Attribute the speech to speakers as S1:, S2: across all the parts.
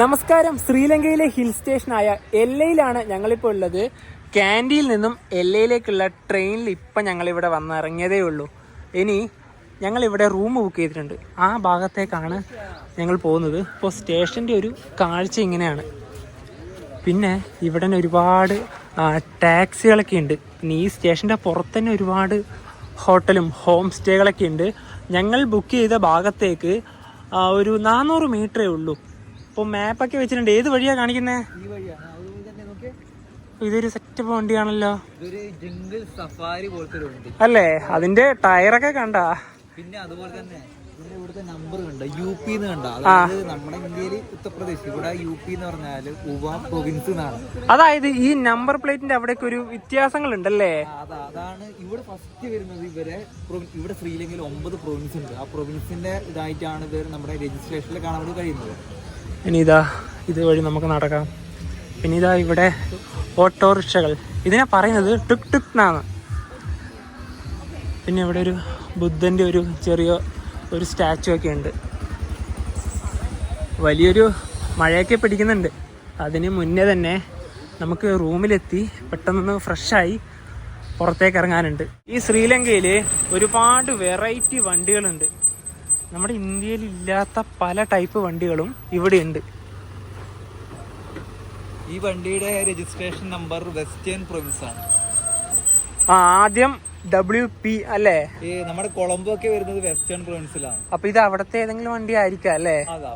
S1: നമസ്കാരം. ശ്രീലങ്കയിലെ ഹിൽ സ്റ്റേഷനായ എല്ലയിലാണ് ഞങ്ങളിപ്പോൾ ഉള്ളത്. കാൻഡിയിൽ നിന്നും എല്ലയിലേക്കുള്ള ട്രെയിനിൽ ഇപ്പം ഞങ്ങളിവിടെ വന്നിറങ്ങിയതേ ഉള്ളൂ. ഇനി ഞങ്ങളിവിടെ റൂം ബുക്ക് ചെയ്തിട്ടുണ്ട്. ആ ഭാഗത്തേക്കാണ് ഞങ്ങൾ പോകുന്നത്. ഇപ്പോൾ സ്റ്റേഷന്റെ ഒരു കാഴ്ച ഇങ്ങനെയാണ്. പിന്നെ ഇവിടെ ഒരുപാട് ടാക്സികളൊക്കെ ഉണ്ട്. പിന്നെ ഈ സ്റ്റേഷന്റെ പുറത്ത് തന്നെ ഒരുപാട് ഹോട്ടലും ഹോം സ്റ്റേകളൊക്കെ ഉണ്ട്. ഞങ്ങൾ ബുക്ക് ചെയ്ത ഭാഗത്തേക്ക് ഒരു നാനൂറ് മീറ്ററേ ഉള്ളൂ. ഇപ്പോൾ മാപ്പൊക്കെ വെച്ചിട്ടുണ്ട്. ഏത് വഴിയാ
S2: കാണിക്കുന്നേ? വഴിയാണ്
S1: ഇതൊരു സെറ്റപ്പ് വണ്ടിയാണല്ലോ. അല്ലേ? അതിന്റെ ടയറൊക്കെ കണ്ടാ.
S2: പിന്നെ അതുപോലെ തന്നെ പിന്നെ ഇവിടുത്തെ നമ്പർ കണ്ട? യു പി എന്ന് കണ്ട? അതായത് നമ്മുടെ ഇന്ത്യയിൽ ഉത്തർപ്രദേശ്. ഇവിടെ യു പി എന്ന് പറഞ്ഞാൽ ഉവ പ്രൊവിൻസ് എന്നാണ്
S1: അതായത് ഈ നമ്പർ പ്ലേറ്റിന്റെ അവിടേക്ക് ഒരു വ്യത്യാസങ്ങൾ ഉണ്ടല്ലേ
S2: അതാണ് ഇവിടെ ഫസ്റ്റ് വരുന്നത് ഇവരെ ഇവിടെ ശ്രീലങ്കയിൽ ഒമ്പത് പ്രൊവിൻസ് ഉണ്ട്. ആ പ്രൊവിൻസിന്റെ ഇതായിട്ടാണ് ഇവർ നമ്മുടെ രജിസ്ട്രേഷനിൽ കാണാൻ കഴിയുന്നത്.
S1: ഇനി ഇതാ ഇതുവഴി നമുക്ക് നടക്കാം. പിന്നെ ഇതാ ഇവിടെ ഓട്ടോറിക്ഷകൾ. ഇതിനെ പറയുന്നത് ടുക് ടുക് എന്നാണ് പിന്നെ ഇവിടെ ഒരു ബുദ്ധന്റെ ഒരു ചെറിയ ഒരു സ്റ്റാച്ചു ഒക്കെ ഉണ്ട്. വലിയൊരു മഴയൊക്കെ പിടിക്കുന്നുണ്ട്. അതിന് മുന്നേ തന്നെ നമുക്ക് റൂമിലെത്തി പെട്ടെന്ന് ഫ്രഷായി പുറത്തേക്ക് ഇറങ്ങാനുണ്ട്. ഈ ശ്രീലങ്കയിൽ ഒരുപാട് വെറൈറ്റി വണ്ടികളുണ്ട്. നമ്മുടെ ഇന്ത്യയിൽ ഇല്ലാത്ത പല ടൈപ്പ് വണ്ടികളും ഇവിടെയുണ്ട്
S2: ഈ വണ്ടിയുടെ രജിസ്ട്രേഷൻ നമ്പർ വെസ്റ്റേൺ പ്രൊവിൻസ് ആണ്
S1: ആദ്യം ഡബ്ല്യു പി അല്ലേ?
S2: ഈ നമ്മുടെ കൊളംബോ ഒക്കെ വരുന്നത് വെസ്റ്റേൺ പ്രൊവിൻസിലാണ്
S1: അപ്പൊ ഇത് അവിടത്തെ ഏതെങ്കിലും വണ്ടി ആയിരിക്കാം അല്ലേ?
S2: അതാ.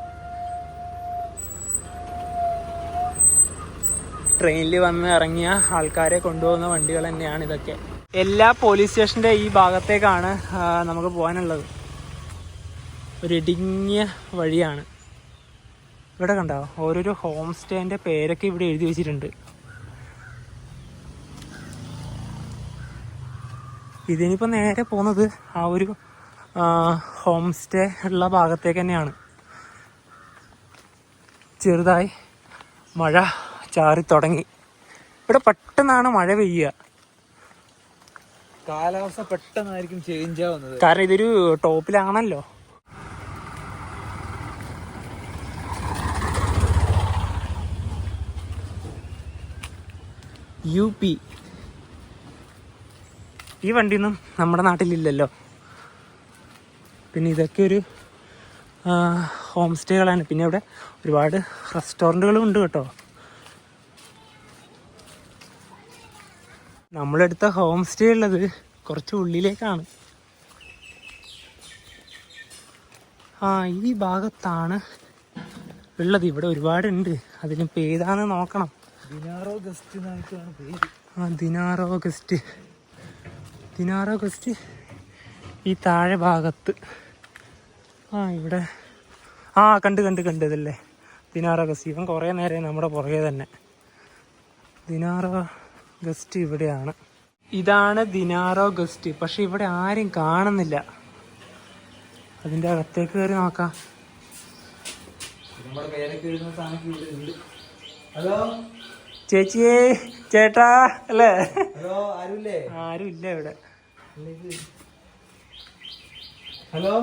S1: ട്രെയിനിൽ വന്ന് ഇറങ്ങിയ ആൾക്കാരെ കൊണ്ടുപോകുന്ന വണ്ടികൾ തന്നെയാണ് ഇതൊക്കെ. എല്ലാ പോലീസ് സ്റ്റേഷന്റെ ഈ ഭാഗത്തേക്കാണ് നമുക്ക് പോകാനുള്ളത്. ഒരു ഇടുങ്ങിയ വഴിയാണ്. ഇവിടെ കണ്ടോ? ഓരോരോ ഹോം സ്റ്റേന്റെ പേരൊക്കെ ഇവിടെ എഴുതി വെച്ചിട്ടുണ്ട്. ഇതിനിപ്പോൾ നേരെ പോകുന്നത് ആ ഒരു ഹോം സ്റ്റേ ഉള്ള ഭാഗത്തേക്ക് തന്നെയാണ്. ചെറുതായി മഴ ചാറി തുടങ്ങി. ഇവിടെ പെട്ടെന്നാണ് മഴ പെയ്യുക.
S2: കാലാവസ്ഥ പെട്ടെന്നായിരിക്കും ചേഞ്ച് ആവുന്നത്.
S1: കാരണം ഇതൊരു ടോപ്പിലാണല്ലോ. യു പി ഈ വണ്ടിയൊന്നും നമ്മുടെ നാട്ടിലില്ലല്ലോ. പിന്നെ ഇതൊക്കെ ഒരു ഹോം സ്റ്റേകളാണ് പിന്നെ ഇവിടെ ഒരുപാട് റെസ്റ്റോറന്റുകളും ഉണ്ട് കേട്ടോ. നമ്മളെടുത്ത ഹോം സ്റ്റേ ഉള്ളത് കുറച്ച് ഉള്ളിലേക്കാണ്. ആ ഈ ഭാഗത്താണ് ഉള്ളത്. ഇവിടെ ഒരുപാടുണ്ട്. അതിന് പേരാണ് നോക്കണം.
S2: ദിനാറോ ഗസ്റ്റ്
S1: ആ ദിനാറോ ഓഗസ്റ്റ്. ദിനാറോ ഓഗസ്റ്റ് ഈ താഴെ ഭാഗത്ത്. ആ ഇവിടെ. ആ കണ്ട് കണ്ട് കണ്ട് ഇതല്ലേ. പതിനാറ് ഓഗസ്റ്റ് ഇവൻ കുറേ നേരം നമ്മുടെ പുറകെ തന്നെ. പതിനാറ് ഓഗസ്റ്റ് ഇവിടെയാണ്. ഇതാണ് ദിനാറോ ഗസ്റ്റ് പക്ഷെ ഇവിടെ ആരും കാണുന്നില്ല. അതിന്റെ അകത്തേക്ക് കയറി നോക്കാം.
S2: ഹലോ?
S1: ചേച്ചിയേ ചേട്ടാ അല്ലേ? ആരും ഇല്ല ഇവിടെ.
S2: ഹലോ?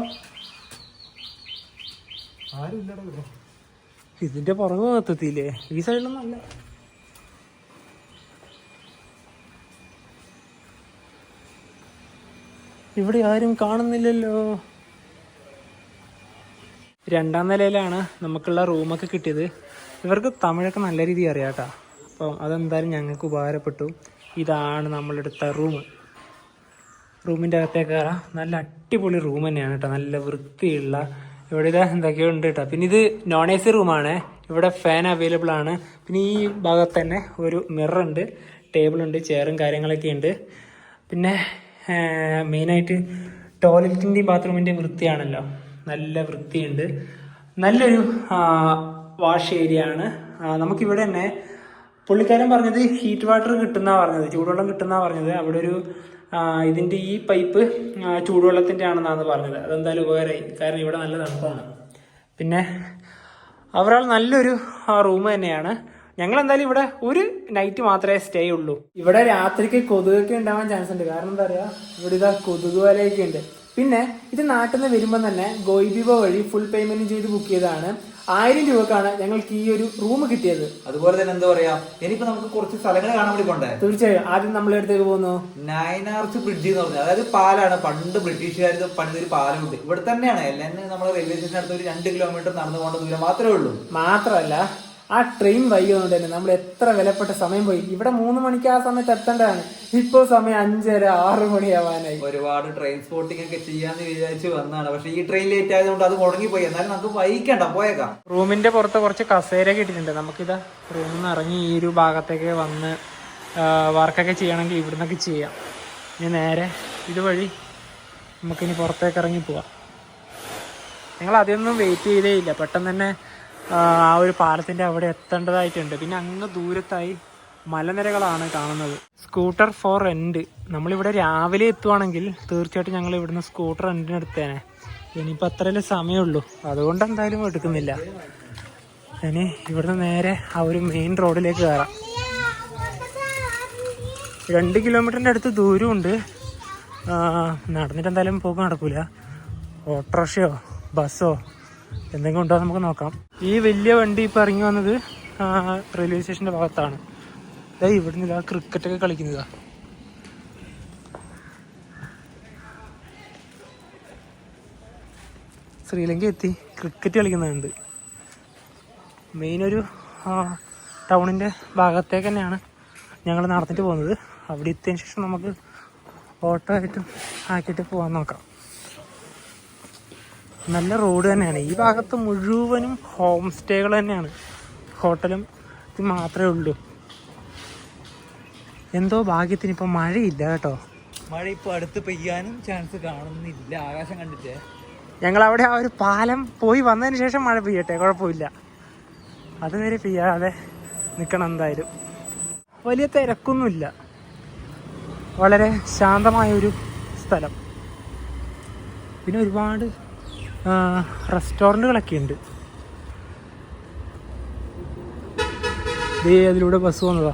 S1: ഇതിന്റെ പുറകെ എത്തത്തില്ലേ ഈ സൈഡിലൊന്നും അല്ല. ഇവിടെ ആരും കാണുന്നില്ലല്ലോ. രണ്ടാം നിലയിലാണ് നമുക്കുള്ള റൂമൊക്കെ കിട്ടിയത്. ഇവർക്ക് തമിഴൊക്കെ നല്ല രീതി അറിയാം കേട്ടോ. അപ്പം അതെന്തായാലും ഞങ്ങൾക്ക് ഉപകാരപ്പെട്ടു. ഇതാണ് നമ്മളെടുത്ത റൂം. റൂമിന്റെ അകത്തേക്ക് കയറാം. നല്ല അടിപൊളി റൂം തന്നെയാണ് കേട്ടോ. നല്ല വൃത്തിയുള്ള ഇവിടെ ഇതാ എന്തൊക്കെയോ ഉണ്ട് കേട്ടോ. പിന്നെ ഇത് നോൺ എ സി റൂമാണ്. ഇവിടെ ഫാൻ അവൈലബിൾ ആണ്. പിന്നെ ഈ ഭാഗത്ത് തന്നെ ഒരു ടേബിൾ ഉണ്ട്. ചെയറും കാര്യങ്ങളൊക്കെ ഉണ്ട്. പിന്നെ മെയിനായിട്ട് ടോയ്ലറ്റിന്റെയും ബാത്റൂമിന്റെയും വൃത്തിയാണല്ലോ. നല്ല വൃത്തിയുണ്ട്. നല്ലൊരു വാഷ് ഏരിയ ആണ്. നമുക്കിവിടെ തന്നെ പുള്ളിക്കാരൻ പറഞ്ഞത് ഹീറ്റ് വാട്ടർ കിട്ടുന്ന പറഞ്ഞത് ചൂടുവെള്ളം കിട്ടുന്ന പറഞ്ഞത്. അവിടെ ഒരു ഇതിന്റെ ഈ പൈപ്പ് ചൂടുവെള്ളത്തിന്റെ ആണെന്നാണ് പറഞ്ഞത്. അതെന്തായാലും ഉപകാരമായി. കാരണം ഇവിടെ നല്ല തണുപ്പാണ്. പിന്നെ അവരാൾ നല്ലൊരു റൂം തന്നെയാണ്. ഞങ്ങൾ എന്തായാലും ഇവിടെ ഒരു നൈറ്റ് മാത്രമേ സ്റ്റേ ഉള്ളൂ. ഇവിടെ രാത്രിക്ക് കൊതുകൊക്കെ ഉണ്ടാവാൻ ചാൻസ് ഉണ്ട്. കാരണം എന്താ പറയാ ഇവിടെ ഇതാ കൊതുക് വലയൊക്കെ ഉണ്ട്. പിന്നെ ഇത് നാട്ടിൽ നിന്ന് വരുമ്പോൾ തന്നെ ഗോയിബിബ വഴി ഫുൾ പേയ്മെന്റ് ചെയ്ത് ബുക്ക് ചെയ്തതാണ്. ആയിരം രൂപക്കാണ് ഞങ്ങൾക്ക് ഈ ഒരു റൂം കിട്ടിയത്.
S2: അതുപോലെ തന്നെ എന്താ പറയാ ഇനിയിപ്പോ നമുക്ക് കുറച്ച് സ്ഥലങ്ങൾ കാണാൻ വേണ്ടി പോണ്ടേ?
S1: തീർച്ചയായും. ആദ്യം നമ്മൾ എടുത്തേക്ക് പോകുന്നു.
S2: നയനാർച്ച് ബ്രിഡ്ജ് എന്ന് പറഞ്ഞത്. അതായത് പാലാണ്. പണ്ട് ബ്രിട്ടീഷുകാർ പണിതൊരു പാലമുണ്ട്. ഇവിടെ തന്നെയാണ്. എല്ലാം നമ്മൾ റെയിൽവേ സ്റ്റേഷൻ അടുത്ത് ഒരു രണ്ട് കിലോമീറ്റർ നടന്നു പോകേണ്ട ദൂരം മാത്രമേ ഉള്ളൂ.
S1: മാത്രമല്ല ആ ട്രെയിൻ വൈകുന്നുണ്ട് തന്നെ നമ്മൾ എത്ര വിലപ്പെട്ട സമയം പോയി. ഇവിടെ മൂന്ന് മണിക്ക് ആ സമയത്ത് എത്തേണ്ടതാണ്. ഇപ്പോ സമയം അഞ്ചര ആറ് മണിയാവാനായി.
S2: ഒരുപാട് ട്രെയിൻ സ്പോട്ടിംഗ് ഒക്കെ ചെയ്യാന്ന് വിചാരിച്ചു വന്നാണ്. പക്ഷെ ഈ ട്രെയിൻ ലേറ്റ് ആയതുകൊണ്ട് അത് മുടങ്ങിപ്പോയി. എന്നാലും നമുക്ക് വൈകിക്കണ്ട പോയേക്കാം.
S1: റൂമിന്റെ പുറത്ത് കുറച്ച് കസേര കിട്ടിയിട്ടുണ്ട് നമുക്കിതാ റൂമിൽ നിന്ന് ഇറങ്ങി ഈ ഒരു ഭാഗത്തേക്ക് വന്ന് വർക്കൊക്കെ ചെയ്യണമെങ്കിൽ ഇവിടുന്നൊക്കെ ചെയ്യാം. ഇനി നേരെ ഇതുവഴി നമുക്കിനി പുറത്തേക്ക് ഇറങ്ങി പോവാം. നിങ്ങൾ അതൊന്നും വെയിറ്റ് ചെയ്തേ ഇല്ല. പെട്ടെന്ന് തന്നെ ആ ഒരു പാലത്തിന്റെ അവിടെ എത്തേണ്ടതായിട്ടുണ്ട്. പിന്നെ അങ്ങ് ദൂരത്തായി മലനിരകളാണ് കാണുന്നത്. Scooter for rent. നമ്മളിവിടെ രാവിലെ എത്തുവാണെങ്കിൽ തീർച്ചയായിട്ടും ഞങ്ങൾ ഇവിടുന്ന് സ്കൂട്ടർ റെന്റിന് എടുത്തേനെ. ഇനിയിപ്പോൾ അത്രയല്ലേ സമയമുള്ളൂ. അതുകൊണ്ട് എന്തായാലും എടുക്കുന്നില്ല. ഇനി ഇവിടുന്ന് നേരെ ആ ഒരു മെയിൻ റോഡിലേക്ക് കയറാം. രണ്ട് കിലോമീറ്ററിന്റെ അടുത്ത് ദൂരമുണ്ട്. നടന്നിട്ട് എന്തായാലും പോകാൻ നടക്കൂല. ഓട്ടോറിക്ഷയോ ബസ്സോ എന്തെങ്കിലും ഉണ്ടോ നമുക്ക് നോക്കാം. ഈ വലിയ വണ്ടി ഇപ്പം ഇറങ്ങി വന്നത് റെയിൽവേ സ്റ്റേഷന്റെ ഭാഗത്താണ്. അതായത് ഇവിടെ നിന്ന് ക്രിക്കറ്റൊക്കെ കളിക്കുന്നതാ ശ്രീലങ്ക എത്തി ക്രിക്കറ്റ് കളിക്കുന്നുണ്ട്. മെയിൻ ഒരു ടൗണിന്റെ ഭാഗത്തേക്ക് തന്നെയാണ് ഞങ്ങൾ നടന്നിട്ട് പോകുന്നത്. അവിടെ എത്തിയതിന് ശേഷം നമുക്ക് ഓട്ടോ ആയിട്ടും ആക്കിയിട്ട് പോകാൻ നോക്കാം. നല്ല റോഡ് തന്നെയാണ്. ഈ ഭാഗത്ത് മുഴുവനും ഹോം സ്റ്റേകൾ തന്നെയാണ്. ഹോട്ടലും ഇത് മാത്രമേ ഉള്ളൂ. എന്തോ ഭാഗ്യത്തിന് ഇപ്പം മഴയില്ല കേട്ടോ.
S2: മഴ ഇപ്പോൾ അടുത്ത് പെയ്യാനും ചാൻസ് കാണുന്നില്ല. ആകാശം കണ്ടിട്ടേ.
S1: ഞങ്ങൾ അവിടെ ആ ഒരു പാലം പോയി വന്നതിന് ശേഷം മഴ പെയ്യട്ടെ കുഴപ്പമില്ല. അതുവരെ പെയ്യാതെ നിൽക്കണം എന്തായാലും. വലിയ തിരക്കൊന്നുമില്ല. വളരെ ശാന്തമായൊരു സ്ഥലം. പിന്നെ ഒരുപാട് റെസ്റ്റോറന്റുകളൊക്കെ ഉണ്ട്. ദേ അതിലൂടെ ബസ് പോകുന്നതാ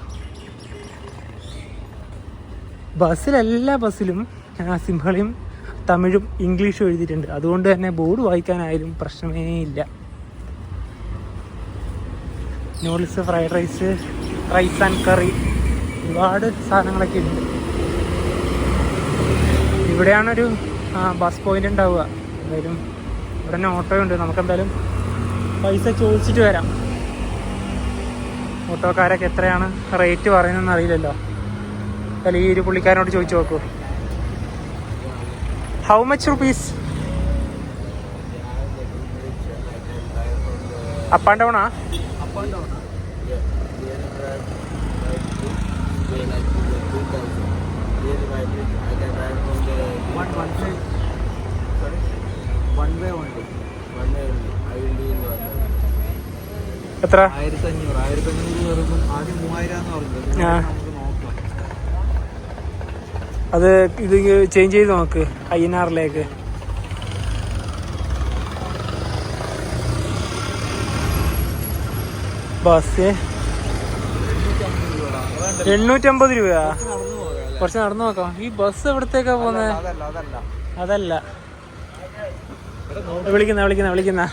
S1: ബസ്സിലെല്ലാ ബസ്സിലും സിംഹളയും തമിഴും ഇംഗ്ലീഷും എഴുതിയിട്ടുണ്ട്. അതുകൊണ്ട് തന്നെ ബോർഡ് വായിക്കാനായാലും പ്രശ്നമേ ഇല്ല. Noodles fried rice rice and curry ഒരുപാട് സാധനങ്ങളൊക്കെ ഉണ്ട്. ഇവിടെയാണൊരു ബസ് പോയിന്റ് ഉണ്ടാവുക. എന്തായാലും ഇവിടെ തന്നെ ഓട്ടോ ഉണ്ട് നമുക്ക് എന്തായാലും പൈസ ചോദിച്ചിട്ട് വരാം. ഓട്ടോക്കാരൊക്കെ എത്രയാണ് റേറ്റ് പറയുന്നതെന്ന് അറിയില്ലല്ലോ. അല്ലെങ്കിൽ ഈ ഒരു പുള്ളിക്കാരനോട് ചോദിച്ചു നോക്കൂ. How much rupees up and ഡൗണാ
S2: one one ഉണ്ട് വൺ വേ ഉണ്ട്
S1: എത്ര
S2: ആയിരത്തി അഞ്ഞൂറ് ആയിരത്തി അഞ്ഞൂറ് കയറുമ്പോൾ ആദ്യം മൂവായിരം പറഞ്ഞത്.
S1: ആ.
S2: നമുക്ക് നോക്കാം.
S1: അത് ഇത് ചേഞ്ച് ചെയ്ത് നോക്ക്. ഐ എൻ ആറിലേക്ക് ബസ്. എണ്ണൂറ്റമ്പത് രൂപയാ? കുറച്ച് നടന്നു നോക്കാം. ഈ ബസ് എവിടത്തേക്കാ പോകുന്നത്
S2: അതല്ല.
S1: വിളിക്കുന്ന വിളിക്കുന്ന വിളിക്കുന്ന.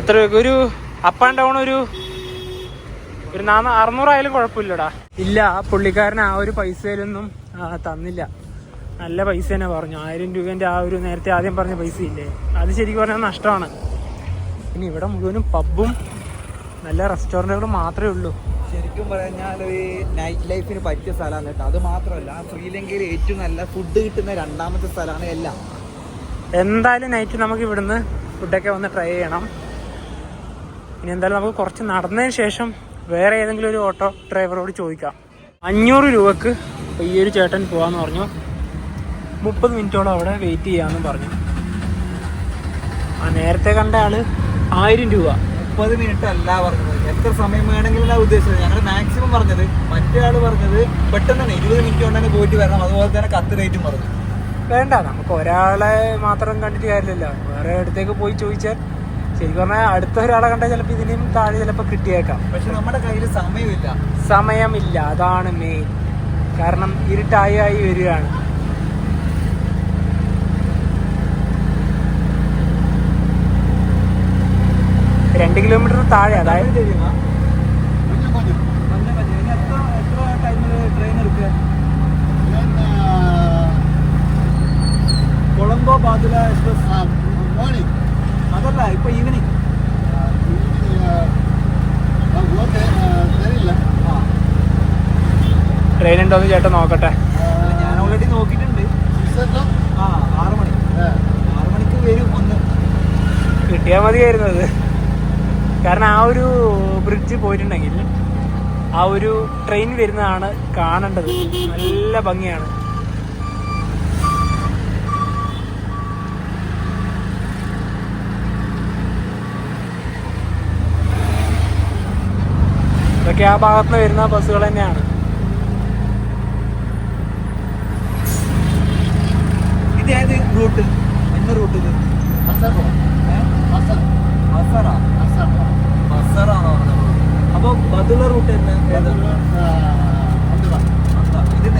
S1: എത്ര ഒരു അപ്പ് ആൻഡ് ഡൗൺ ഒരു ഒരു നാന്ന അറുന്നൂറായാലും കുഴപ്പമില്ലടാ. ഇല്ല ആ പുള്ളിക്കാരൻ ആ ഒരു പൈസയിലൊന്നും തന്നില്ല. നല്ല പൈസ തന്നെ പറഞ്ഞു. ആയിരം രൂപേന്റെ ആ ഒരു നേരത്തെ ആദ്യം പറഞ്ഞ പൈസ ഇല്ലേ അത് ശരിക്കും പറഞ്ഞാൽ നഷ്ടമാണ്. പിന്നെ ഇവിടെ മുഴുവനും പബ്ബും നല്ല റെസ്റ്റോറന്റുകളും മാത്രമേ ഉള്ളൂ.
S2: ശരിക്കും പറഞ്ഞാൽ നൈറ്റ് ലൈഫിന് പറ്റിയ സ്ഥലമാണ് കേട്ടോ. അത് മാത്രമല്ല ശ്രീലങ്കയിൽ ഏറ്റവും നല്ല ഫുഡ് കിട്ടുന്ന രണ്ടാമത്തെ സ്ഥലമാണ് എല്ലാം.
S1: എന്തായാലും നൈറ്റ് നമുക്ക് ഇവിടുന്ന് ഫുഡൊക്കെ വന്ന് ട്രൈ ചെയ്യണം. ഇനി എന്തായാലും നമുക്ക് കുറച്ച് നടന്നതിന് ശേഷം വേറെ ഏതെങ്കിലും ഒരു ഓട്ടോ ഡ്രൈവറോട് ചോദിക്കാം. അഞ്ഞൂറ് രൂപക്ക് ഈ ഒരു ചേട്ടൻ പോവാന്ന് പറഞ്ഞു. മുപ്പത് മിനിറ്റോളം അവിടെ വെയിറ്റ് ചെയ്യാമെന്ന് പറഞ്ഞു. ആ നേരത്തെ കണ്ട ആൾ ആയിരം രൂപ.
S2: മുപ്പത് മിനിറ്റ് അല്ല പറഞ്ഞത്. എത്ര സമയം വേണമെങ്കിലും ഞാൻ ഉദ്ദേശിച്ചത്. ഞങ്ങൾ മാക്സിമം പറഞ്ഞത് മറ്റേ ആൾ പറഞ്ഞത് പെട്ടെന്ന് തന്നെ ഇരുപത് മിനിറ്റ് കൊണ്ട് തന്നെ പോയിട്ട് വരണം. അതുപോലെ തന്നെ കത്ത് റേറ്റും പറഞ്ഞു.
S1: വേണ്ട നമുക്ക് ഒരാളെ മാത്രം കണ്ടിട്ട് കാര്യമില്ലല്ലോ. വേറെ അടുത്തേക്ക് പോയി ചോദിച്ചാൽ ശരിക്കും പറഞ്ഞാൽ അടുത്ത ഒരാളെ കണ്ടാൽ ചിലപ്പോൾ ഇതിനും താഴെ ചിലപ്പോൾ കിട്ടിയേക്കാം.
S2: പക്ഷെ നമ്മുടെ കയ്യിൽ സമയമില്ല.
S1: സമയമില്ല. അതാണ് മെയിൻ കാരണം ഇരുട്ടായി ആയി വരികയാണ്. രണ്ട് കിലോമീറ്റർ താഴെ അതായത്
S2: കൊളംബോ ബാദുല എക്സ്പ്രസ്. അതല്ല ഇപ്പൊ ഈവനിങ് ആ
S1: ട്രെയിൻ ഉണ്ടോന്ന് ചേട്ടൻ നോക്കട്ടെ.
S2: ഞാൻ ഓൾറെഡി നോക്കിയിട്ടുണ്ട്. ആ ആറ് മണി. ആറ് മണിക്ക് വരും ഒന്ന്.
S1: കിട്ടിയാൽ മതിയായിരുന്നു അത്. കാരണം ആ ഒരു ബ്രിഡ്ജ് പോയിട്ടുണ്ടെങ്കിൽ ആ ഒരു ട്രെയിൻ വരുന്നതാണ് കാണേണ്ടത്. നല്ല ഭംഗിയാണ്. ഇതൊക്കെ ആ ഭാഗത്ത് വരുന്ന ബസ്സുകൾ തന്നെയാണ്.
S2: ഇത് ഏത് റൂട്ട് എന്ന റൂട്ട് ഇത്. ബസറ? ബസറാണോ അപ്പൊ ബദുള റൂട്ട്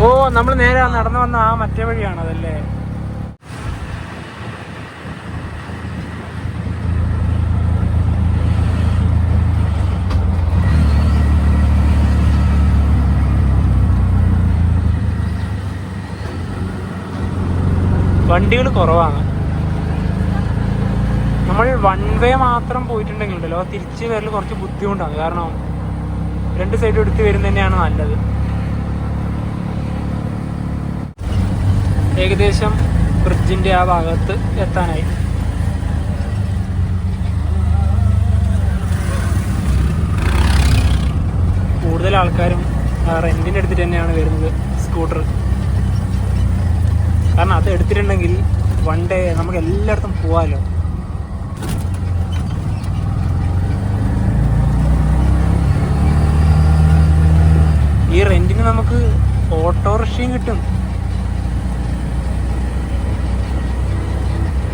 S1: ഓ നമ്മൾ നേരെ നടന്നു വന്ന ആ മറ്റേ വഴിയാണ് അതല്ലേ? വണ്ടികൾ കുറവാണ്. നമ്മൾ വൺ വേ മാത്രം പോയിട്ടുണ്ടെങ്കിൽ ഉണ്ടല്ലോ തിരിച്ച് വരൽ കുറച്ച് ബുദ്ധിമുട്ടാണ്. കാരണം രണ്ട് സൈഡും എടുത്ത് വരുന്നത് തന്നെയാണ് നല്ലത്. ഏകദേശം ബ്രിഡ്ജിന്റെ ആ ഭാഗത്ത് എത്താനായി. കൂടുതൽ ആൾക്കാരും റെന്റിന്റെ എടുത്തിട്ട് തന്നെയാണ് വരുന്നത് സ്കൂട്ടർ കാരണം അത് എടുത്തിട്ടുണ്ടെങ്കിൽ വൺ ഡേ നമുക്ക് എല്ലായിടത്തും പോവാലോ. ഈ റെന്റിന് നമുക്ക് ഓട്ടോറിക്ഷയും കിട്ടും.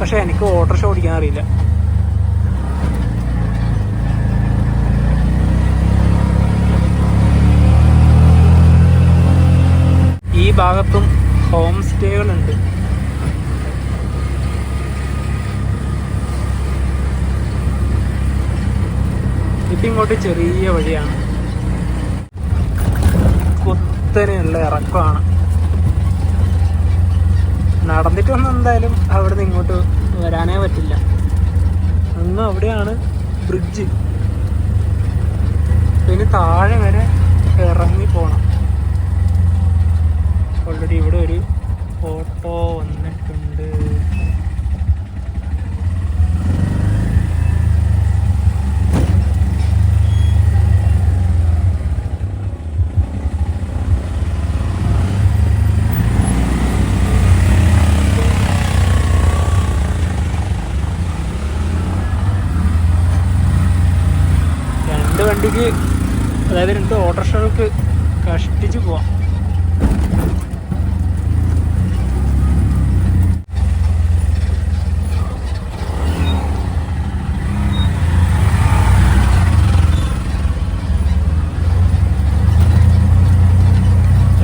S1: പക്ഷെ എനിക്ക് ഓട്ടോറിക്ഷ ഓടിക്കാൻ അറിയില്ല. ഈ ഭാഗത്തും ഹോം സ്റ്റേകളുണ്ട്. ഇതിങ്ങോട്ട് ചെറിയ വഴിയാണ്. കുത്തനെയുള്ള ഇറക്കമാണ്. നടന്നിട്ടൊന്നും എന്തായാലും അവിടെ നിന്ന് ഇങ്ങോട്ട് വരാനേ പറ്റില്ല. അന്ന് അവിടെയാണ് ബ്രിഡ്ജ് പിന്നെ താഴെ വരെ ഇറങ്ങി പോണം. ഓൾറെഡി ഇവിടെ ഒരു ഓട്ടോ വന്നിട്ടുണ്ട് രണ്ട് വണ്ടിക്ക് അതായത് രണ്ട് ഓട്ടോറിക്ഷകൾക്ക് കഷ്ടിച്ച് പോവാം.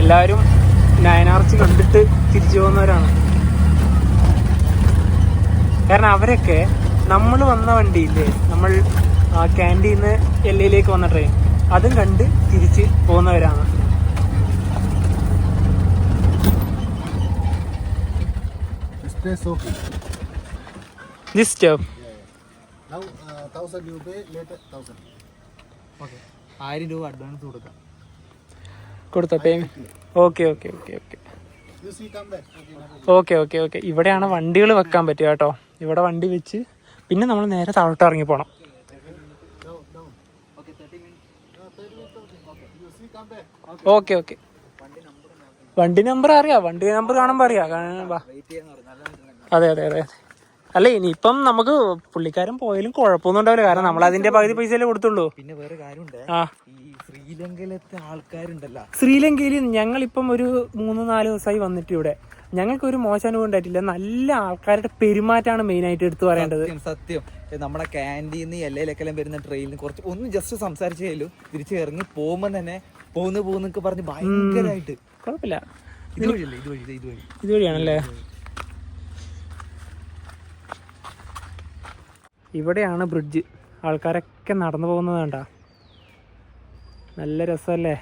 S1: എല്ലാവരും നയനാർച്ച് കണ്ടിട്ട് തിരിച്ചു പോകുന്നവരാണ്. കാരണം അവരൊക്കെ നമ്മൾ വന്ന വണ്ടിയില്ലേ നമ്മൾ ക്യാന്റീന്ന് എല്ലയിലേക്ക് വന്ന ട്രെയിൻ അതും കണ്ട് തിരിച്ച് പോകുന്നവരാണ്. List
S3: Now, uh, thousand you pay, later thousand.
S2: Okay ആയിരം രൂപ അഡ്വാൻസ് കൊടുക്കാം.
S1: കൊടുത്ത payment okay okay okay okay.
S3: Okay.
S1: Okay okay okay ഇവിടെയാണ് വണ്ടികൾ വെക്കാൻ പറ്റുക കേട്ടോ. ഇവിടെ വണ്ടി വെച്ച് പിന്നെ നമ്മൾ നേരെ താഴോട്ട് ഇറങ്ങി പോകണം
S3: Down, down.
S2: Okay thirty minute
S3: No, thirty one thousand. Okay. You see, come back.
S1: Okay okay. വണ്ടി നമ്പർ അറിയാം. വണ്ടി നമ്പർ കാണുമ്പോൾ അറിയാം. അതെ അതെ അതെ അല്ല ഇനിയിപ്പം നമുക്ക് പുള്ളിക്കാരൻ പോയാലും കുഴപ്പമൊന്നും ഉണ്ടാവില്ല കാരണം നമ്മൾ അതിന്റെ പകുതി പൈസയല്ലേ കൊടുത്തുള്ളൂ.
S2: പിന്നെ വേറെ കാര്യമുണ്ട്.
S1: ആ.
S2: ഈ ശ്രീലങ്കയിലത്തെ ആൾക്കാരുണ്ടല്ലോ.
S1: ശ്രീലങ്കയിൽ ഞങ്ങളിപ്പം ഒരു മൂന്ന് നാല് ദിവസമായി വന്നിട്ട് ഇവിടെ. ഞങ്ങൾക്ക് ഒരു മോശം അനുഭവം ഉണ്ടായിട്ടില്ല. നല്ല ആൾക്കാരുടെ പെരുമാറ്റമാണ് മെയിൻ ആയിട്ട് എടുത്തു പറയേണ്ടത്.
S2: സത്യം നമ്മുടെ ക്യാന്റീന്ന് എല്ലാം വരുന്ന ട്രെയിനിൽ കുറച്ച് ഒന്ന് ജസ്റ്റ് സംസാരിച്ചേലു തിരിച്ചു ഇറങ്ങി പോകുമ്പോൾ തന്നെ പോകുന്നു പോകുന്നൊക്കെ പറഞ്ഞ് ഭയങ്കരമായിട്ട്
S1: കുഴപ്പമില്ല
S2: ഇതുവഴിയല്ലേ ഇതുവഴി ഇതുവഴി
S1: ഇതുവഴിയാണല്ലേ? ഇവിടെയാണ് ബ്രിഡ്ജ്. ആൾക്കാരൊക്കെ നടന്നു പോകുന്നത് കണ്ട. നല്ല രസമല്ലേ?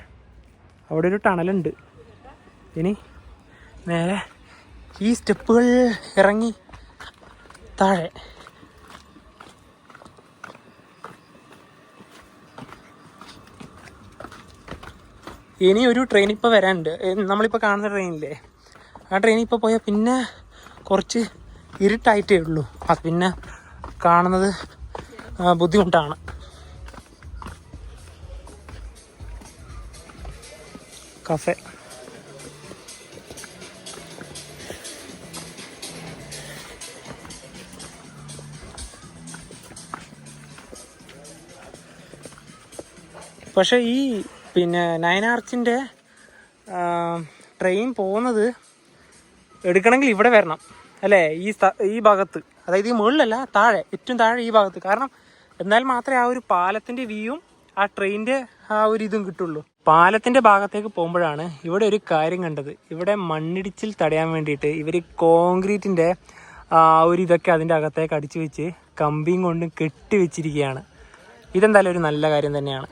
S1: അവിടെ ഒരു ടണലുണ്ട്. ഇനി നേരെ ഈ സ്റ്റെപ്പുകൾ ഇറങ്ങി താഴെ. ഇനി ഒരു ട്രെയിൻ ഇപ്പോൾ വരാനുണ്ട് നമ്മളിപ്പോൾ കാണുന്ന ട്രെയിനില്ലേ ആ ട്രെയിൻ ഇപ്പോൾ പോയാൽ പിന്നെ കുറച്ച് ഇരുട്ടായിട്ടേ ഉള്ളൂ. അത് പിന്നെ കാണുന്നത് ബുദ്ധിമുട്ടാണ്. കഫെ. പക്ഷേ ഈ പിന്നെ നയൻ ആർച്ചിന്റെ ട്രെയിൻ പോകുന്നത് എടുക്കണമെങ്കിൽ ഇവിടെ വരണം. അല്ലേ? ഈ ഈ ഭാഗത്ത്. അതായത് ഈ മുകളിലല്ല താഴെ ഏറ്റവും താഴെ ഈ ഭാഗത്ത്. കാരണം എന്നാൽ മാത്രമേ ആ ഒരു പാലത്തിന്റെ വ്യൂവും ആ ട്രെയിനിന്റെ ആ ഒരു ഇതും കിട്ടുള്ളൂ. പാലത്തിന്റെ ഭാഗത്തേക്ക് പോകുമ്പോഴാണ് ഇവിടെ ഒരു കാര്യം കണ്ടത്. ഇവിടെ മണ്ണിടിച്ചിൽ തടയാൻ വേണ്ടിയിട്ട് ഇവർ കോൺക്രീറ്റിന്റെ ആ ഒരു ഇതൊക്കെ അതിന്റെ അകത്തേക്ക് അടിച്ചു വെച്ച് കമ്പിയും കൊണ്ടും കെട്ടി വെച്ചിരിക്കുകയാണ്. ഇതെന്തായാലും ഒരു നല്ല കാര്യം തന്നെയാണ്.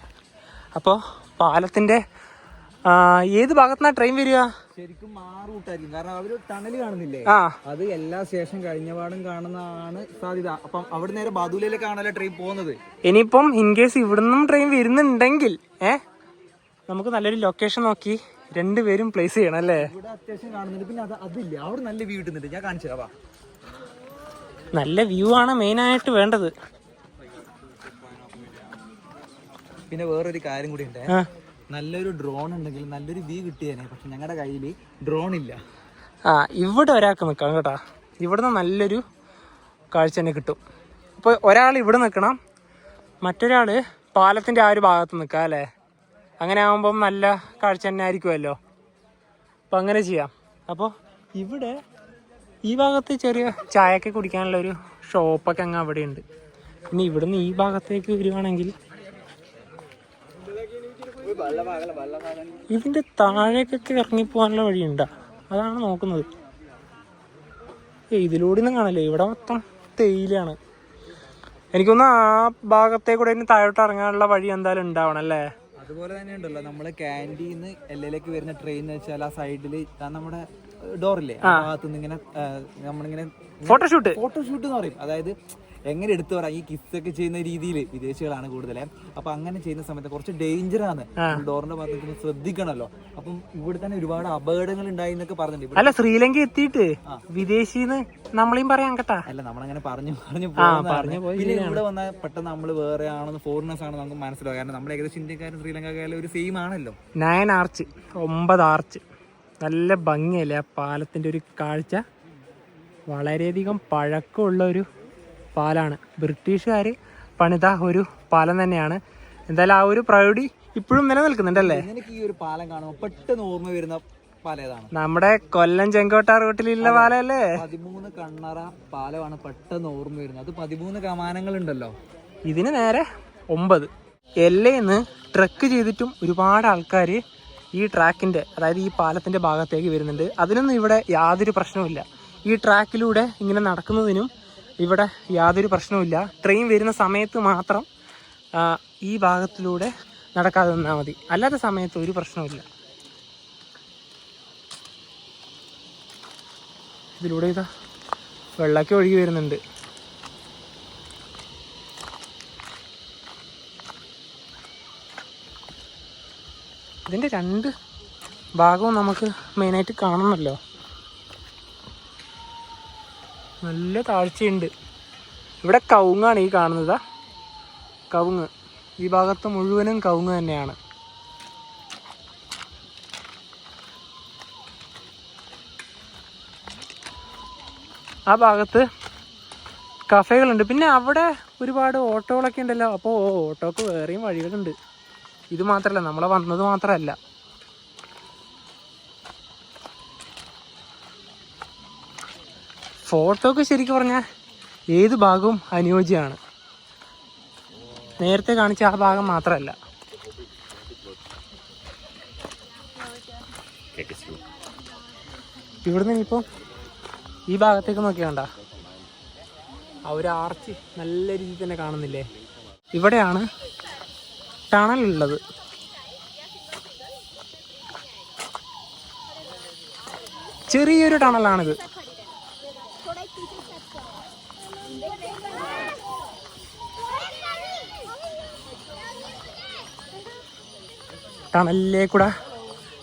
S1: അപ്പോൾ പാലത്തിന്റെ ഏത് ഭാഗത്തുനിന്നാണ് ട്രെയിൻ വരിക?
S2: ശരിക്കും ആ റൂട്ടായിരിക്കും കാരണം അവർ ടണൽ കാണുന്നില്ലേ?
S1: ആ.
S2: അത് എല്ലാ സ്റ്റേഷൻ കഴിഞ്ഞപാടും കാണുന്നതാണ് സാധ്യത. അപ്പം അവിടെ നേരെ ബാദൂലയിലേക്കാണല്ലോ ട്രെയിൻ പോകുന്നത്?
S1: ഇനിയിപ്പം ഇൻ കേസ് ഇവിടുന്നും ട്രെയിൻ വരുന്നുണ്ടെങ്കിൽ ഏ നമുക്ക് നല്ലൊരു ലൊക്കേഷൻ നോക്കി രണ്ടുപേരും പ്ലേസ് ചെയ്യണം അല്ലേ?
S2: ഇവിടെ അത്യാവശ്യം കാണുന്നുണ്ട്. പിന്നെ അത് അതില്ല. അവിടെ നല്ല വ്യൂ കിട്ടുന്നുണ്ട്. ഞാൻ കാണിച്ചു തരാം
S1: നല്ല വ്യൂ ആണ് മെയിൻ ആയിട്ട് വേണ്ടത്.
S2: പിന്നെ വേറൊരു കാര്യം കൂടി ഉണ്ട്. നല്ലൊരു ഡ്രോൺ ഉണ്ടെങ്കിൽ നല്ലൊരു വ്യൂ കിട്ടിയേനെ. പക്ഷെ ഞങ്ങളുടെ കയ്യിൽ ഡ്രോൺ ഇല്ല.
S1: ആ ഇവിടെ ഒരാൾക്ക് നിൽക്കണം കേട്ടാ. ഇവിടുന്ന് നല്ലൊരു കാഴ്ച തന്നെ കിട്ടും. അപ്പോൾ ഒരാൾ ഇവിടെ നിൽക്കണം മറ്റൊരാൾ പാലത്തിന്റെ ആ ഒരു ഭാഗത്ത് നിൽക്കുക അല്ലേ? അങ്ങനെ ആകുമ്പം നല്ല കാഴ്ച തന്നെ ആയിരിക്കുമല്ലോ. അപ്പോൾ അങ്ങനെ ചെയ്യാം. അപ്പോൾ ഇവിടെ ഈ ഭാഗത്ത് ചെറിയ ചായയൊക്കെ കുടിക്കാനുള്ള ഒരു ഷോപ്പൊക്കെ അങ്ങ് അവിടെ ഉണ്ട് ഇനി ഇവിടുന്ന് ഈ ഭാഗത്തേക്ക് വരുവാണെങ്കിൽ ഇതിന്റെ താഴേക്കൊക്കെ ഇറങ്ങിപ്പോവാനുള്ള വഴിയുണ്ടാ. അതാണ് നോക്കുന്നത്. ഇതിലൂടെ ഒന്നും കാണല്ലേ. ഇവിടെ മൊത്തം തേയിലാണ് എനിക്കൊന്ന് ആ ഭാഗത്തെ കൂടെ ഇനി താഴോട്ട് ഇറങ്ങാനുള്ള വഴി എന്തായാലും ഉണ്ടാവണം അല്ലേ?
S2: അതുപോലെ തന്നെ ഉണ്ടല്ലോ നമ്മൾ ക്യാന്റീന്ന് എല്ലയിലേക്ക് വരുന്ന ട്രെയിൻ എന്ന് വെച്ചാൽ ആ സൈഡിൽ നമ്മുടെ ഡോറില്ലേ ആ ഭാഗത്ത് നിന്ന് ഇങ്ങനെ നമ്മളിങ്ങനെ
S1: ഫോട്ടോഷൂട്ട്
S2: ഫോട്ടോഷൂട്ട് എന്ന് പറയും. അതായത് എങ്ങനെ എടുത്തു പറയാം? ഈ കിസ് ഒക്കെ ചെയ്യുന്ന രീതിയിൽ വിദേശികളാണ് കൂടുതൽ അപ്പൊ അങ്ങനെ ചെയ്യുന്ന സമയത്ത് കുറച്ച് ഡേഞ്ചർ ആണ്. ഡോറിന്റെ ഭാഗത്ത് ശ്രദ്ധിക്കണമല്ലോ. ശ്രദ്ധിക്കണല്ലോ അപ്പം ഇവിടെ തന്നെ ഒരുപാട് അപകടങ്ങൾ ഉണ്ടായി എന്നൊക്കെ പറഞ്ഞിട്ടുണ്ട്.
S1: അല്ല ശ്രീലങ്ക എത്തിയിട്ട് വിദേശീന്ന് നമ്മളെയും പറയാൻ കേട്ടാ
S2: അല്ല നമ്മളങ്ങനെ പറഞ്ഞു പറഞ്ഞു
S1: പറഞ്ഞു.
S2: പിന്നെ ഇവിടെ വന്നാൽ പെട്ടെന്ന് നമ്മൾ വേറെ ആണെന്ന് ഫോറിനേഴ്സ് ആണ് നമുക്ക് മനസ്സിലാവും. കാരണം നമ്മൾ ഏകദേശം ഇന്ത്യക്കാരും ശ്രീലങ്കക്കാരും ഒരു സെയിം ആണല്ലോ.
S1: നയൻ ആർച്ച് ഒമ്പത് ആർച്ച് നല്ല ഭംഗിയല്ലേ ആ പാലത്തിന്റെ ഒരു കാഴ്ച? വളരെയധികം പഴക്കമുള്ള ഒരു പാലാണ്. ബ്രിട്ടീഷുകാർ പണിത ഒരു പാലം തന്നെയാണ്. എന്തായാലും ആ ഒരു പ്രൗഢി ഇപ്പോഴും നിലനിൽക്കുന്നുണ്ടല്ലേ?
S2: എനിക്ക് ഈ ഒരു പാലം കാണുമ്പോൾ പെട്ടെന്ന് ഓർമ്മ വരുന്ന പാലേതാണ്
S1: നമ്മുടെ കൊല്ലം ചെങ്കോട്ട റൂട്ടിലുള്ള പാലല്ലേ?
S2: പതിമൂന്ന് കണ്ണറ പാലമാണ് പെട്ടെന്ന് ഓർമ്മ വരുന്നത്. അത് പതിമൂന്ന് കമാനങ്ങൾ ഉണ്ടല്ലോ
S1: ഇതിന് നേരെ ഒമ്പത്. എല്ലയിന്ന് ട്രക്ക് ചെയ്തിട്ടും ഒരുപാട് ആൾക്കാർ ഈ ട്രാക്കിന്റെ അതായത് ഈ പാലത്തിന്റെ ഭാഗത്തേക്ക് വരുന്നുണ്ട്. അതിനൊന്നും ഇവിടെ യാതൊരു പ്രശ്നവുമില്ല. ഈ ട്രാക്കിലൂടെ ഇങ്ങനെ നടക്കുന്നതിനും ഇവിടെ യാതൊരു പ്രശ്നവുമില്ല ട്രെയിൻ വരുന്ന സമയത്ത് മാത്രം ഈ ഭാഗത്തിലൂടെ നടക്കാതെ നിന്നാൽ മതി. അല്ലാത്ത സമയത്ത് ഒരു പ്രശ്നവുമില്ല ഇതിലൂടെ ഇതാ വെള്ളമൊക്കെ ഒഴുകി വരുന്നുണ്ട്. ഇതിന്റെ രണ്ട് ഭാഗവും നമുക്ക് മെയിനായിട്ട് കാണണമല്ലോ നല്ല താഴ്ചയുണ്ട് ഇവിടെ കവുങ്ങാണ് ഈ കാണുന്നത്. കവുങ്ങ്. ഈ ഭാഗത്ത് മുഴുവനും കവുങ്ങ് തന്നെയാണ്. ആ ഭാഗത്ത് കഫേകളുണ്ട്. പിന്നെ അവിടെ ഒരുപാട് ഓട്ടോകളൊക്കെ ഉണ്ടല്ലോ. അപ്പോൾ ഓട്ടോക്ക് വേറെയും വഴികളുണ്ട്. ഇത് മാത്രമല്ല നമ്മളെ വന്നത് മാത്രമല്ല ഫോട്ടോക്ക് ശരിക്കും പറഞ്ഞാൽ ഏത് ഭാഗവും അനുയോജ്യമാണ്. നേരത്തെ കാണിച്ച ആ ഭാഗം മാത്രമല്ല. ഇവിടുന്ന് ഇനിയിപ്പോൾ ഈ ഭാഗത്തേക്ക് നോക്കിയാണ്ട ആ ഒരു ആർച്ച് നല്ല രീതിയിൽ തന്നെ കാണുന്നില്ലേ? ഇവിടെയാണ് ടണൽ ഉള്ളത്. ചെറിയൊരു ടണലാണിത്. ടണലിലേ കൂടെ.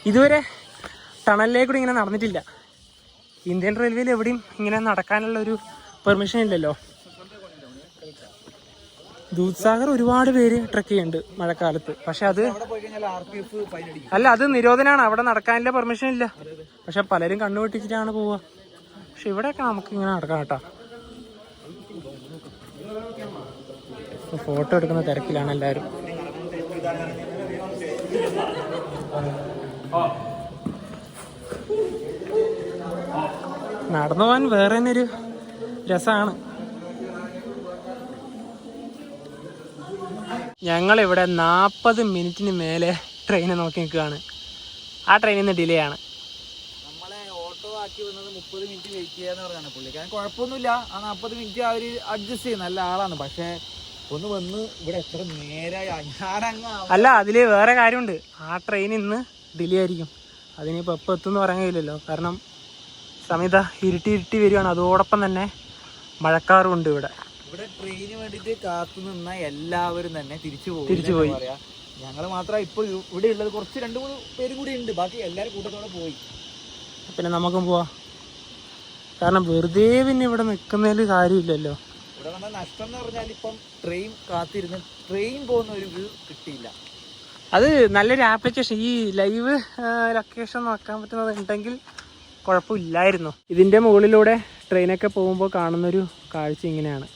S1: ഇതുവരെ ടണലിലേ കൂടെ ഇങ്ങനെ നടന്നിട്ടില്ല. ഇന്ത്യൻ റെയിൽവേയിൽ എവിടെയും ഇങ്ങനെ നടക്കാനുള്ള ഒരു പെർമിഷൻ ഇല്ലല്ലോ. ദൂത്സാഗർ ഒരുപാട് പേര് ട്രക്ക് ചെയ്യുന്നുണ്ട് മഴക്കാലത്ത്. പക്ഷെ അത് അല്ല അത് നിരോധനമാണ് അവിടെ നടക്കാനില്ല പെർമിഷൻ ഇല്ല. പക്ഷെ പലരും കണ്ണു വെട്ടിച്ചിട്ടാണ് പോവുക. പക്ഷെ ഇവിടെയൊക്കെ നമുക്ക് ഇങ്ങനെ നടക്കാം കേട്ടോ. ഫോട്ടോ എടുക്കുന്ന തിരക്കിലാണ് എല്ലാവരും. നടന്നു പോകാൻ വേറെ തന്നെ ഒരു രസമാണ് ഞങ്ങളിവിടെ നാൽപ്പത് മിനിറ്റിന് മേലെ ട്രെയിനെ നോക്കി നിൽക്കുകയാണ്. ആ ട്രെയിനിൽ നിന്ന് ഡിലേ ആണ്.
S2: നമ്മളെ ഓട്ടോ ആക്കി വന്നത് മുപ്പത് മിനിറ്റ് വെയിറ്റ് ചെയ്യാന്ന് പറഞ്ഞാണ് പുള്ളിക്കാരൻ കുഴപ്പമൊന്നുമില്ല. ആ നാൽപ്പത് മിനിറ്റ് അവർ അഡ്ജസ്റ്റ് ചെയ്യും നല്ല ആളാണ്. പക്ഷേ ഒന്ന് വന്ന് ഇവിടെ എത്ര ഞാനങ്ങ്
S1: അല്ല അതിൽ വേറെ കാര്യമുണ്ട്. ആ ട്രെയിൻ ഇന്ന് ഡിലേ ആയിരിക്കും. അതിനിപ്പോൾ എപ്പോൾ എത്തുമെന്ന് പറയാൻ കഴിയില്ലല്ലോ കാരണം സമിത ഇരുട്ടി ഇരുട്ടി വരികയാണ്. അതോടൊപ്പം തന്നെ മഴക്കാറും ഉണ്ട് ഇവിടെ.
S2: ഇവിടെ ട്രെയിന് വേണ്ടിയിട്ട് കാത്തു നിന്ന എല്ലാവരും തന്നെ തിരിച്ചു പോയി
S1: തിരിച്ചു പോയി.
S2: ഞങ്ങൾ മാത്രം ഇപ്പോൾ ഇവിടെ ഉള്ളത് കുറച്ച് രണ്ട് മൂന്ന് പേരും കൂടി ഉണ്ട്. ബാക്കി എല്ലാരും കൂട്ടത്തോടെ പോയി.
S1: പിന്നെ നമുക്കും പോവാ. കാരണം വെറുതെ പിന്നെ ഇവിടെ നിൽക്കുന്നതിൽ കാര്യമില്ലല്ലോ.
S2: ഇവിടെ നമ്മൾ നഷ്ടം എന്ന് പറഞ്ഞാൽ ഇപ്പം ട്രെയിൻ കാത്തിരുന്ന് ട്രെയിൻ പോകുന്ന ഒരു വ്യൂ കിട്ടിയില്ല.
S1: അത് നല്ലൊരു ആപ്ലിക്കേഷൻ ഈ ലൈവ് ലൊക്കേഷൻ നോക്കാൻ പറ്റുന്നത് ഉണ്ടെങ്കിൽ കുഴപ്പമില്ലായിരുന്നു. ഇതിന്റെ മുകളിലൂടെ ട്രെയിനൊക്കെ പോകുമ്പോൾ കാണുന്നൊരു കാഴ്ച ഇങ്ങനെയാണ്.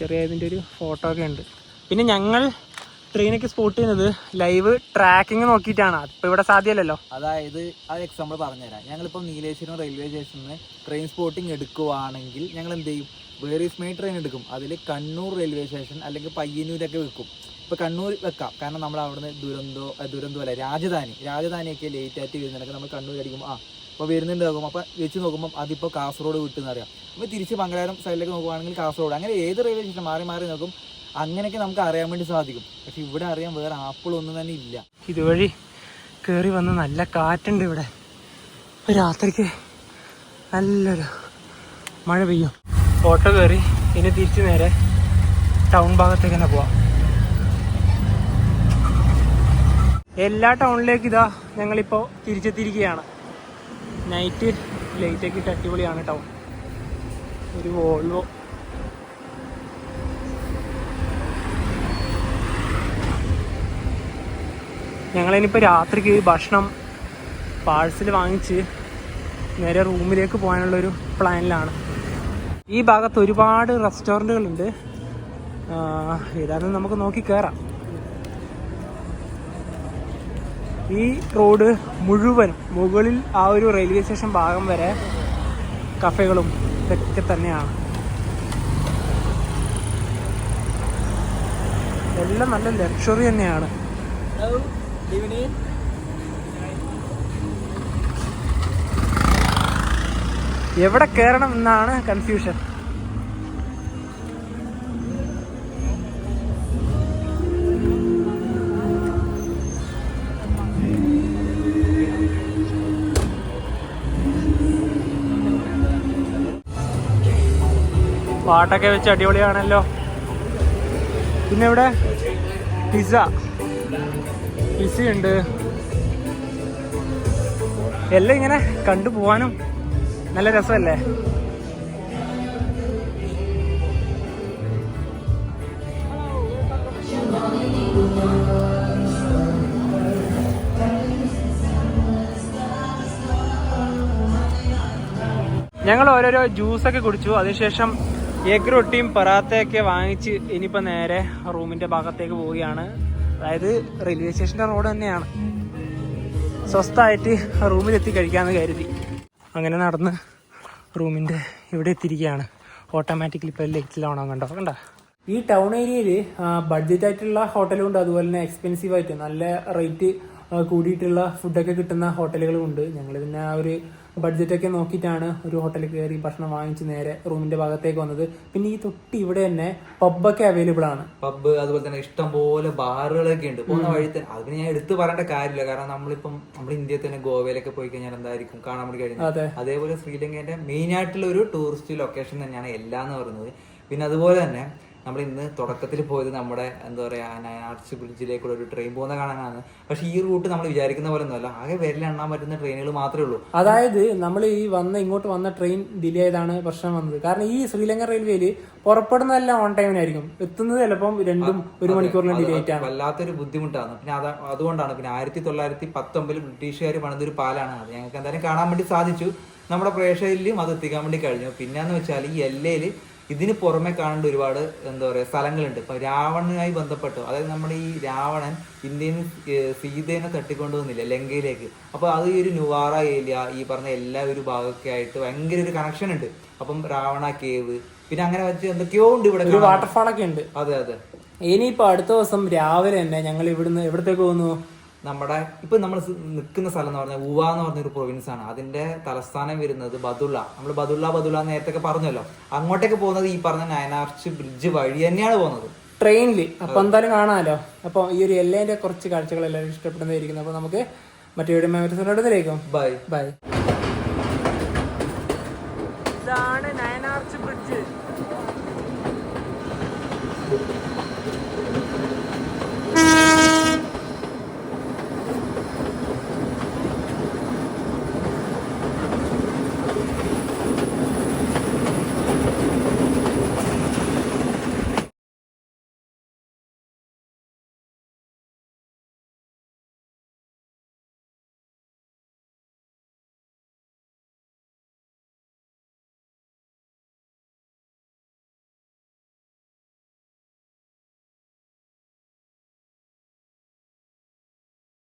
S1: ചെറിയ ഇതിന്റെ ഒരു ഫോട്ടോ ഒക്കെ ഉണ്ട്. പിന്നെ ഞങ്ങൾ ട്രെയിനൊക്കെ സ്പോട്ട് ചെയ്യുന്നത് ലൈവ് ട്രാക്കിംഗ് നോക്കിയിട്ടാണ്. അതിപ്പോൾ ഇവിടെ സാധ്യമല്ലല്ലോ.
S2: അതായത് ആ എക്സാമ്പിൾ പറഞ്ഞുതരാം. ഞങ്ങളിപ്പോൾ നീലേശ്വരം റെയിൽവേ സ്റ്റേഷനിൽ നിന്ന് ട്രെയിൻ സ്പോട്ടിംഗ് എടുക്കുവാണെങ്കിൽ ഞങ്ങൾ എന്ത് ചെയ്യും? വേറെ മെയിൻ ട്രെയിൻ എടുക്കും. അതിൽ കണ്ണൂർ റെയിൽവേ സ്റ്റേഷൻ അല്ലെങ്കിൽ പയ്യന്നൂരൊക്കെ വെക്കും. ഇപ്പോൾ കണ്ണൂർ വെക്കാം. കാരണം നമ്മൾ അവിടുന്ന് ദുരന്തോ ദുരന്തോ അല്ല രാജധാനി. രാജധാനിയൊക്കെ ലേറ്റ് ആയിട്ട് വരുന്നതൊക്കെ നമ്മൾ കണ്ണൂർ അടിക്കുമ്പോൾ ആ അപ്പോൾ വരുന്നുണ്ടാകും. അപ്പോൾ വെച്ച് നോക്കുമ്പോൾ അതിപ്പോൾ കാസർഗോഡ് വിട്ടെന്നറിയാം അപ്പോൾ തിരിച്ച് മംഗലാപുരം സൈഡിലേക്ക് നോക്കുവാണെങ്കിൽ കാസർഗോഡ്. അങ്ങനെ ഏത് റെയിൽവേ സ്റ്റേഷൻ മാറി മാറി നോക്കും അങ്ങനെയൊക്കെ നമുക്ക് അറിയാൻ വേണ്ടി സാധിക്കും. പക്ഷെ ഇവിടെ അറിയാൻ വേറെ ആപ്പിളൊന്നും തന്നെ ഇല്ല.
S1: ഇതുവഴി കയറി വന്ന് നല്ല കാറ്റുണ്ട് ഇവിടെ. രാത്രിക്ക് നല്ലൊരു മഴ പെയ്യും. ഓട്ടോ കയറി ഇനി തിരിച്ച് നേരെ ടൗൺ ഭാഗത്തേക്ക് തന്നെ പോവാം. എല്ലാ ടൗണിലേക്ക് ഇതാ ഞങ്ങളിപ്പോൾ തിരിച്ചെത്തിയിരിക്കുകയാണ്. നൈറ്റ് ലൈറ്റൊക്കെ ഇട്ട് അടിപൊളിയാണ് ടൗൺ ഒരു വോൾവോ ഞങ്ങളിനിപ്പോൾ രാത്രിക്ക് ഭക്ഷണം പാഴ്സൽ വാങ്ങിച്ച് നേരെ റൂമിലേക്ക് പോകാനുള്ളൊരു പ്ലാനിലാണ് ഈ ഭാഗത്ത് ഒരുപാട് റെസ്റ്റോറന്റുകളുണ്ട് ഏതായാലും നമുക്ക് നോക്കി കയറാം ഈ റോഡ് മുഴുവനും മുകളിൽ ആ ഒരു റെയിൽവേ സ്റ്റേഷൻ ഭാഗം വരെ കഫേകളും ഇതൊക്കെ തന്നെയാണ്. എല്ലാം നല്ല ലക്ഷറി തന്നെയാണ്. എവിടെ കയറണം എന്നാണ് കൺഫ്യൂഷൻ പാട്ടൊക്കെ വെച്ച് അടിപൊളിയാണല്ലോ. പിന്നെ ഇവിടെ പിസ പിസ ഉണ്ട് എല്ലാം ഇങ്ങനെ കണ്ടു പോവാനും നല്ല രസമല്ലേ? ഞങ്ങൾ ഓരോരോ ജ്യൂസൊക്കെ കുടിച്ചു. അതിനുശേഷം എഗ് റൊട്ടിയും പറാത്തയൊക്കെ വാങ്ങിച്ച് ഇനിയിപ്പോൾ നേരെ റൂമിന്റെ ഭാഗത്തേക്ക് പോവുകയാണ്. അതായത് റെയിൽവേ സ്റ്റേഷന്റെ റോഡ് തന്നെയാണ്. സ്വസ്ഥമായിട്ട് റൂമിലെത്തി കഴിക്കാമെന്ന് കരുതി. അങ്ങനെ നടന്ന് റൂമിന്റെ ഇവിടെ എത്തിയിരിക്കുകയാണ്. ഓട്ടോമാറ്റിക്കലി ഇപ്പോൾ ലൈറ്റിൽ ഓണം കണ്ടോ? കണ്ട? ഈ ടൗൺ ഏരിയയിൽ ബഡ്ജറ്റ് ആയിട്ടുള്ള ഹോട്ടലും ഉണ്ട്. അതുപോലെ തന്നെ എക്സ്പെൻസീവ് ആയിട്ട് നല്ല റേറ്റ് കൂടിയിട്ടുള്ള ഫുഡൊക്കെ കിട്ടുന്ന ഹോട്ടലുകളും ഉണ്ട്. ഞങ്ങൾ പിന്നെ ആ ഒരു ബഡ്ജറ്റൊക്കെ നോക്കിയിട്ടാണ് ഒരു ഹോട്ടലിൽ കയറി ഭക്ഷണം വാങ്ങിച്ച് നേരെ റൂമിന്റെ ഭാഗത്തേക്ക് വന്നത്. പിന്നെ ഈ തൊട്ടി ഇവിടെ തന്നെ പബ്ബൊക്കെ അവൈലബിൾ ആണ്.
S2: പബ്ബ് അതുപോലെ തന്നെ ഇഷ്ടംപോലെ ബാറുകളൊക്കെ ഉണ്ട്. പോകുന്ന വഴി തന്നെ. അതിന് ഞാൻ എടുത്തു പറയേണ്ട കാര്യമില്ല. കാരണം നമ്മളിപ്പം നമ്മുടെ ഇന്ത്യയിൽ തന്നെ ഗോവയിലൊക്കെ പോയി കഴിഞ്ഞാൽ എന്തായിരിക്കും? കാണാൻ വേണ്ടി കഴിയുന്നത്
S1: അതെ.
S2: അതേപോലെ ശ്രീലങ്കേന്റെ മെയിൻ ആയിട്ടുള്ള ഒരു ടൂറിസ്റ്റ് ലൊക്കേഷൻ തന്നെയാണ് എല്ലാം എന്ന് പറയുന്നത്. പിന്നെ അതുപോലെ തന്നെ നമ്മൾ ഇന്ന് തുടക്കത്തിൽ പോയത് നമ്മുടെ എന്താ പറയാ ആർച്ച് ബ്രിഡ്ജിലേക്കുള്ള ഒരു ട്രെയിൻ പോകുന്ന കാണാനാണ്. പക്ഷെ ഈ റൂട്ട് നമ്മൾ വിചാരിക്കുന്ന പോലെ ഒന്നുമല്ല ആകെ വിരൽ എണ്ണാൻ പറ്റുന്ന ട്രെയിനുകൾ മാത്രമേ ഉള്ളൂ.
S1: അതായത് നമ്മൾ ഈ വന്ന ഇങ്ങോട്ട് വന്ന ട്രെയിൻ ഡിലേ ആയതാണ് പ്രശ്നം വന്നത്. കാരണം ഈ ശ്രീലങ്ക റെയിൽവേയിൽ പുറപ്പെടുന്നതെല്ലാം ഓൺ ടൈമിനായിരിക്കും എത്തുന്നത് ചിലപ്പം രണ്ടും ഒരു മണിക്കൂറിന് ഡിലേ ആയിട്ടാണ്.
S2: വല്ലാത്തൊരു ബുദ്ധിമുട്ടാണ്. പിന്നെ അത് അതുകൊണ്ടാണ് പിന്നെ ആയിരത്തി തൊള്ളായിരത്തി പത്തൊമ്പതിൽ ബ്രിട്ടീഷുകാർ പണിതൊരു പാലാണ് അത്. ഞങ്ങൾക്ക് എന്തായാലും കാണാൻ വേണ്ടി സാധിച്ചു. നമ്മുടെ പ്രേക്ഷകരിലും അത് എത്തിക്കാൻ വേണ്ടി കഴിഞ്ഞു. പിന്നെന്ന് വെച്ചാൽ ഈ എല്ലയിൽ ഇതിന് പുറമെ കാണേണ്ട ഒരുപാട് എന്താ പറയുക സ്ഥലങ്ങളുണ്ട്. ഇപ്പം രാവണനുമായി ബന്ധപ്പെട്ട് അതായത് നമ്മുടെ ഈ രാവണൻ ഇന്ത്യയിൽ നിന്ന് തട്ടിക്കൊണ്ടു സീതേനെ തട്ടിക്കൊണ്ടുവന്നില്ല ലങ്കയിലേക്ക്. അപ്പോൾ അത് ഈ ഒരു നുവാറ ഏരിയ ഈ പറഞ്ഞ എല്ലാ ഒരു ഭാഗമൊക്കെ ആയിട്ട് ഭയങ്കര ഒരു കണക്ഷൻ ഉണ്ട്. അപ്പം രാവണ കേവ് പിന്നെ അങ്ങനെ വെച്ച് എന്തൊക്കെയോ ഉണ്ട് ഇവിടെ
S1: ഒരു. വാട്ടർഫാളൊക്കെ ഉണ്ട്.
S2: അതെ അതെ.
S1: ഇനിയിപ്പോൾ അടുത്ത ദിവസം രാവിലെ തന്നെ ഞങ്ങൾ ഇവിടുന്ന് എവിടത്തേക്ക് പോകുന്നു?
S2: നമ്മുടെ ഇപ്പൊ നമ്മൾ നിൽക്കുന്ന സ്ഥലം എന്ന് പറഞ്ഞാൽ ഉവ എന്ന് പറഞ്ഞ ഒരു പ്രൊവിൻസ് ആണ്. അതിന്റെ തലസ്ഥാനം വരുന്നത് ബദുള്ള നമ്മൾ ബദുള്ള ബദുള്ള നേരത്തെ പറഞ്ഞല്ലോ. അങ്ങോട്ടേക്ക് പോകുന്നത് ഈ പറഞ്ഞ നയനാർച്ച് ബ്രിഡ്ജ് വഴി തന്നെയാണ് പോകുന്നത്.
S1: ട്രെയിനിൽ അപ്പൊ എന്തായാലും കാണാമല്ലോ അപ്പൊ ഈ ഒരു എല്ലേന്റെ കുറച്ച് കാഴ്ചകൾ എല്ലാവരും ഇഷ്ടപ്പെടുന്നതായിരിക്കുന്നു. അപ്പൊ നമുക്ക് മറ്റേ വീഡിയോ മെമ്മറീസിനോട്
S2: ബൈ.
S1: ബൈ.